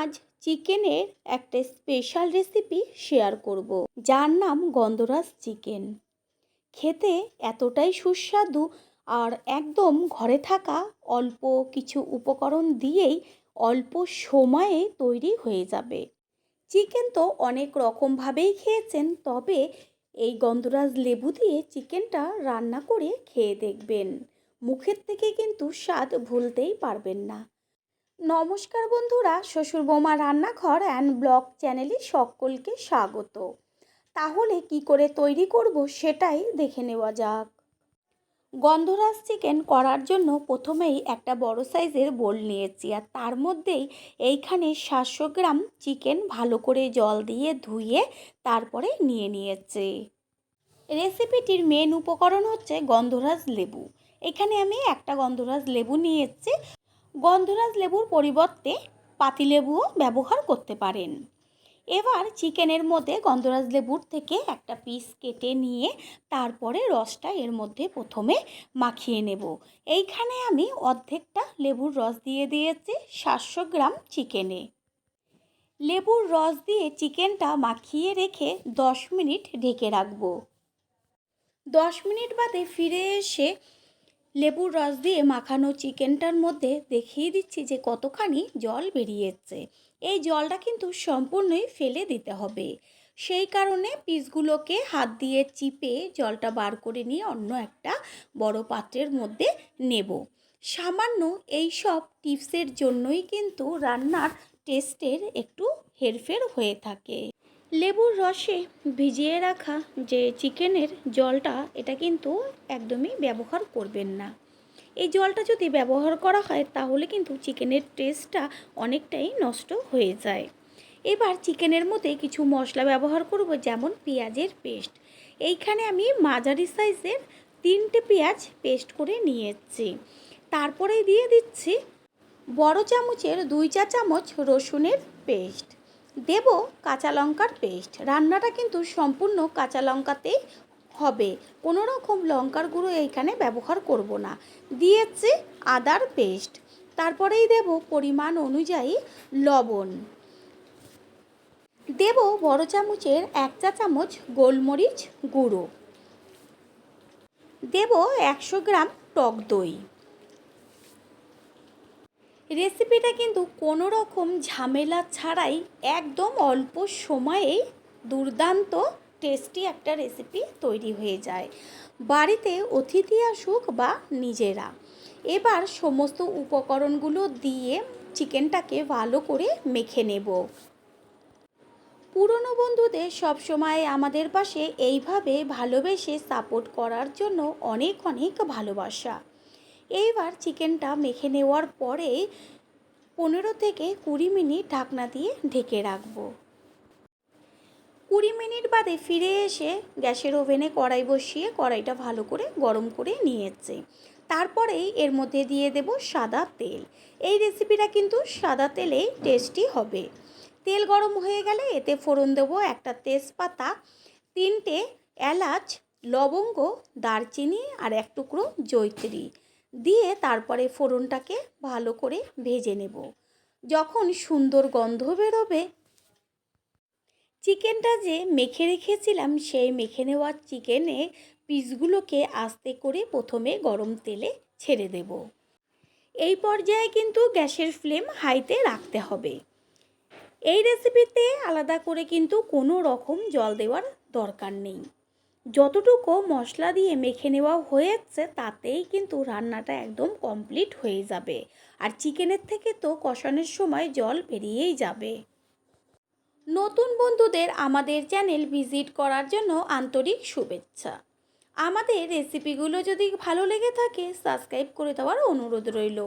আজ চিকেনের একটা স্পেশাল রেসিপি শেয়ার করব। যার নাম গন্ধরাজ চিকেন। খেতে এতটাই সুস্বাদু আর একদম ঘরে থাকা অল্প কিছু উপকরণ দিয়েই অল্প সময়ে তৈরি হয়ে যাবে। চিকেন তো অনেক রকমভাবেই খেয়েছেন, তবে এই গন্ধরাজ লেবু দিয়ে চিকেনটা রান্না করে খেয়ে দেখবেন। মুখের থেকে কিন্তু স্বাদ ভুলতেই পারবেন না। নমস্কার বন্ধুরা, শ্বশুর বৌমা রান্নাঘর অ্যান্ড ব্লগ চ্যানেলে সকলকে স্বাগত। তাহলে কি করে তৈরি করব সেটাই দেখে নেওয়া যাক। গন্ধরাজ চিকেন করার জন্য প্রথমেই একটা বড় সাইজের বোল নিয়েছি আর তার মধ্যেই এইখানে সাতশো গ্রাম চিকেন ভালো করে জল দিয়ে ধুয়ে তারপরে নিয়ে নিয়েছে। রেসিপিটির মেন উপকরণ হচ্ছে গন্ধরাজ লেবু। এখানে আমি একটা গন্ধরাজ লেবু নিয়েছি। গন্ধরাজ লেবুর পরিবর্তে পাতিলেবুও ব্যবহার করতে পারেন। এবার চিকেনের মধ্যে গন্ধরাজ লেবুর থেকে একটা পিস কেটে নিয়ে তারপরে রসটা এর মধ্যে প্রথমে মাখিয়ে নেব। এইখানে আমি অর্ধেকটা লেবুর রস দিয়ে দিয়েছি সাতশো গ্রাম চিকেনে। লেবুর রস দিয়ে চিকেনটা মাখিয়ে রেখে দশ মিনিট ঢেকে রাখব। দশ মিনিট বাদে ফিরে এসে লেবুর রস দিয়ে মাখানো চিকেনটার মধ্যে দেখিয়ে দিচ্ছি যে কতখানি জল বেরিয়েছে। এই জলটা কিন্তু সম্পূর্ণই ফেলে দিতে হবে। সেই কারণে পিসগুলোকে হাত দিয়ে চিপে জলটা বার করে নিয়ে অন্য একটা বড় পাত্রের মধ্যে নেব। সামান্য এই সব টিপসের জন্যই কিন্তু রান্নার টেস্টের একটু হেরফের হয়ে থাকে। লেবুর রসে ভিজিয়ে রাখা যে চিকেনের জলটা, এটা কিন্তু একদমই ব্যবহার করবেন না। এই জলটা যদি ব্যবহার করা হয়, তাহলে কিন্তু চিকেনের টেস্টটা অনেকটাই নষ্ট হয়ে যায়। এবার চিকেনের মধ্যে কিছু মশলা ব্যবহার করব, যেমন পেঁয়াজের পেস্ট। এইখানে আমি মাঝারি সাইজের তিনটে পেঁয়াজ পেস্ট করে নিয়েছি। তারপরে দিয়ে দিচ্ছি বড় চামচের দুই চা চামচ রসুনের পেস্ট। দেব কাঁচা লঙ্কার পেস্ট। রান্নাটা কিন্তু সম্পূর্ণ কাঁচা লঙ্কাতেই হবে। কোনো রকম লঙ্কার গুঁড়ো এইখানে ব্যবহার করব না। দিয়েছি আদার পেস্ট। তারপরেই দেব পরিমাণ অনুযায়ী লবণ। দেব বড় চামচের এক চা চামচ গোলমরিচ গুঁড়ো। দেব একশো গ্রাম টক দই। রেসিপিটা কিন্তু কোনো রকম ঝামেলা ছাড়াই একদম অল্প সময়ে দুর্দান্ত, টেস্টি একটা রেসিপি তৈরি হয়ে যায়। বাড়িতে অতিথি আসুক বা নিজেরা। এবার সমস্ত উপকরণগুলো দিয়ে চিকেনটাকে ভালো করে মেখে নেব। পুরনো বন্ধুদের সবসময় আমাদের পাশে এইভাবে ভালোবেসে সাপোর্ট করার জন্য অনেক অনেক ভালোবাসা। এইবার চিকেনটা মেখে নেওয়ার পরে পনেরো থেকে কুড়ি মিনিট ঢাকনা দিয়ে ঢেকে রাখব। কুড়ি মিনিট বাদে ফিরে এসে গ্যাসের ওভেনে কড়াই বসিয়ে কড়াইটা ভালো করে গরম করে নিয়েছে। তারপরেই এর মধ্যে দিয়ে দেব সাদা তেল। এই রেসিপিটা কিন্তু সাদা তেলেই টেস্টি হবে। তেল গরম হয়ে গেলে এতে ফোড়ন দেবো একটা তেজপাতা, তিনটে এলাচ, লবঙ্গ, দারচিনি আর এক টুকরো জৈত্রী দিয়ে তারপরে ফোড়নটাকে ভালো করে ভেজে নেব। যখন সুন্দর গন্ধ বেরোবে, চিকেনটা যে মেখে রেখেছিলাম, সেই মেখে নেওয়া চিকেনে পিসগুলোকে আস্তে করে প্রথমে গরম তেলে ছেড়ে দেব। এই পর্যায়ে কিন্তু গ্যাসের ফ্লেম হাইতে রাখতে হবে। এই রেসিপিতে আলাদা করে কিন্তু কোনো রকম জল দেওয়ার দরকার নেই। যতটুকু মশলা দিয়ে মেখে নেওয়া হয়েছে, তাতেই কিন্তু রান্নাটা একদম কমপ্লিট হয়ে যাবে। আর চিকেনের থেকে তো কষানোর সময় জল বেরিয়েই যাবে। নতুন বন্ধুদের আমাদের চ্যানেল ভিজিট করার জন্য আন্তরিক শুভেচ্ছা। আমাদের রেসিপিগুলো যদি ভালো লেগে থাকে, সাবস্ক্রাইব করে দেওয়ার অনুরোধ রইল।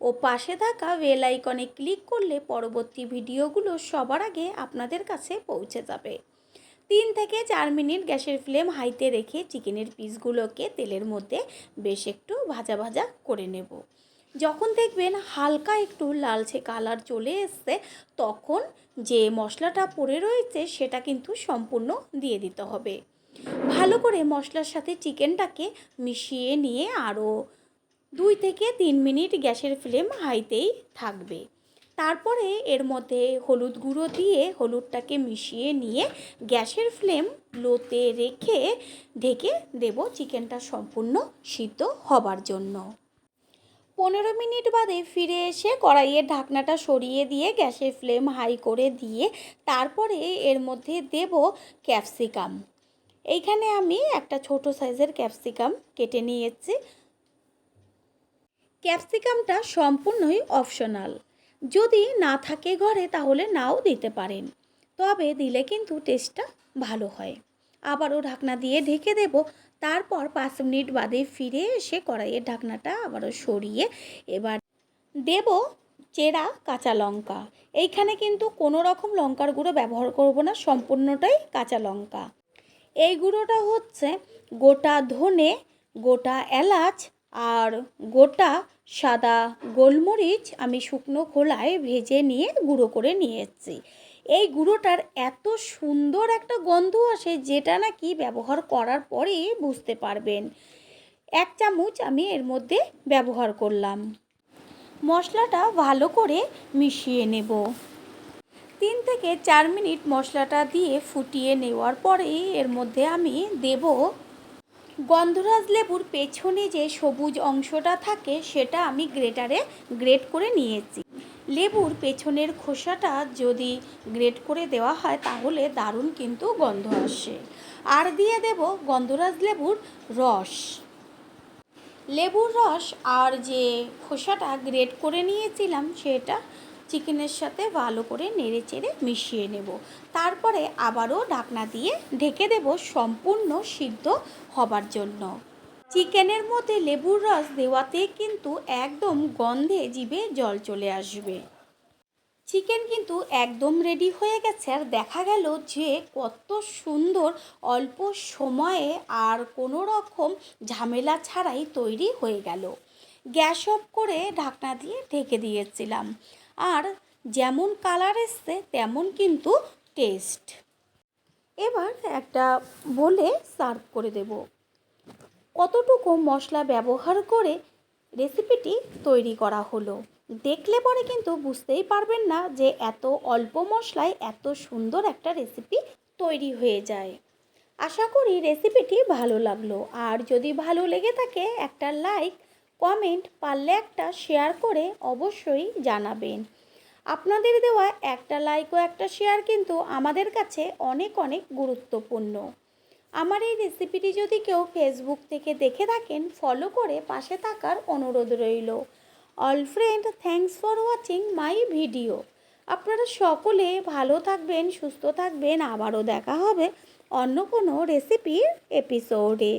ও পাশে থাকা বেল আইকনে ক্লিক করলে পরবর্তী ভিডিওগুলো সবার আগে আপনাদের কাছে পৌঁছে যাবে। তিন থেকে চার মিনিট গ্যাসের ফ্লেম হাইতে রেখে চিকেনের পিসগুলোকে তেলের মধ্যে বেশ একটু ভাজা ভাজা করে নেব। যখন দেখবেন হালকা একটু লালচে কালার চলে এসছে, তখন যে মশলাটা পড়ে রয়েছে সেটা কিন্তু সম্পূর্ণ দিয়ে দিতে হবে। ভালো করে মশলার সাথে চিকেনটাকে মিশিয়ে নিয়ে আরও দুই থেকে তিন মিনিট গ্যাসের ফ্লেম হাইতেই থাকবে। তারপরে এর মধ্যে হলুদ গুঁড়ো দিয়ে হলুদটাকে মিশিয়ে নিয়ে গ্যাসের ফ্লেম লোতে রেখে ঢেকে দেব চিকেনটা সম্পূর্ণ সিদ্ধ হবার জন্য। পনেরো মিনিট বাদে ফিরে এসে কড়াইয়ের ঢাকনাটা সরিয়ে দিয়ে গ্যাসের ফ্লেম হাই করে দিয়ে তারপরে এর মধ্যে দেব ক্যাপসিকাম। এইখানে আমি একটা ছোট সাইজের ক্যাপসিকাম কেটে নিয়েছি। ক্যাপসিকামটা সম্পূর্ণই অপশনাল। যদি না থাকে ঘরে, তাহলে নাও দিতে পারেন। তবে দিলে কিন্তু টেস্টটা ভালো হয়। আবারও ঢাকনা দিয়ে ঢেকে দেব। তারপর পাঁচ মিনিট বাদে ফিরে এসে কড়াইয়ের ঢাকনাটা আবারও সরিয়ে এবার দেব চেরা কাঁচা লঙ্কা। এইখানে কিন্তু কোনো রকম লঙ্কার গুঁড়ো ব্যবহার করব না, সম্পূর্ণটাই কাঁচা লঙ্কা। এই গুঁড়োটা হচ্ছে গোটা ধনে, গোটা এলাচ আর গোটা সাদা গোলমরিচ আমি শুকনো খোলায় ভেজে নিয়ে গুঁড়ো করে নিয়েছি। এই গুঁড়োটার এত সুন্দর একটা গন্ধ আসে যেটা নাকি ব্যবহার করার পরেই বুঝতে পারবেন। এক চামচ আমি এর মধ্যে ব্যবহার করলাম। মশলাটা ভালো করে মিশিয়ে নেব। তিন থেকে চার মিনিট মশলাটা দিয়ে ফুটিয়ে নেওয়ার পরেই এর মধ্যে আমি দেব গন্ধরাজ লেবুর পেছনে যে সবুজ অংশটা থাকে, সেটা আমি গ্রেটারে গ্রেট করে নিয়েছি। লেবুর পেছনের খোসাটা যদি গ্রেট করে দেওয়া হয়, তাহলে দারুণ কিন্তু গন্ধ আসে। আর দিয়ে দেব গন্ধরাজ লেবুর রস। লেবুর রস আর যে খোসাটা গ্রেট করে নিয়েছিলাম, সেটা চিকেনের সাথে ভালো করে নেড়ে চেড়ে মিশিয়ে নেব। তারপরে আবারও ঢাকনা দিয়ে ঢেকে দেব সম্পূর্ণ সিদ্ধ হবার জন্য। চিকেনের মধ্যে লেবুর রস দেওয়াতে কিন্তু একদম গন্ধে জিভে জল চলে আসবে। চিকেন কিন্তু একদম রেডি হয়ে গেছে আর দেখা গেল যে কত সুন্দর অল্প সময়ে আর কোনো রকম ঝামেলা ছাড়াই তৈরি হয়ে গেল। গ্যাস অফ করে ঢাকনা দিয়ে ঢেকে দিয়েছিলাম। আর যেমন কালার এসছে, তেমন কিন্তু টেস্ট এবার একটা বলে সার্ভ করে দেব। কতটুকু মশলা ব্যবহার করে রেসিপিটি তৈরি করা হলো? দেখলে পরে কিন্তু বুঝতেই পারবেন না যে এত অল্প মশলায় এত সুন্দর একটা রেসিপি তৈরি হয়ে যায়। আশা করি রেসিপিটি ভালো লাগল। আর যদি ভালো লেগে থাকে একটা লাইক কমেন্ট পারলে একটা শেয়ার করে অবশ্যই জানাবেন। আপনাদের দেওয়া একটা লাইক ও একটা শেয়ার কিন্তু আমাদের কাছে অনেক অনেক গুরুত্বপূর্ণ। আমার এই রেসিপিটি যদি কেউ ফেসবুক থেকে দেখে থাকেন ফলো করে পাশে থাকার অনুরোধ রইল। All friend thanks for watching my video আপনারা সকলে ভালো থাকবেন, সুস্থ থাকবেন। আবারও দেখা হবে অন্য কোনো রেসিপির এপিসোডে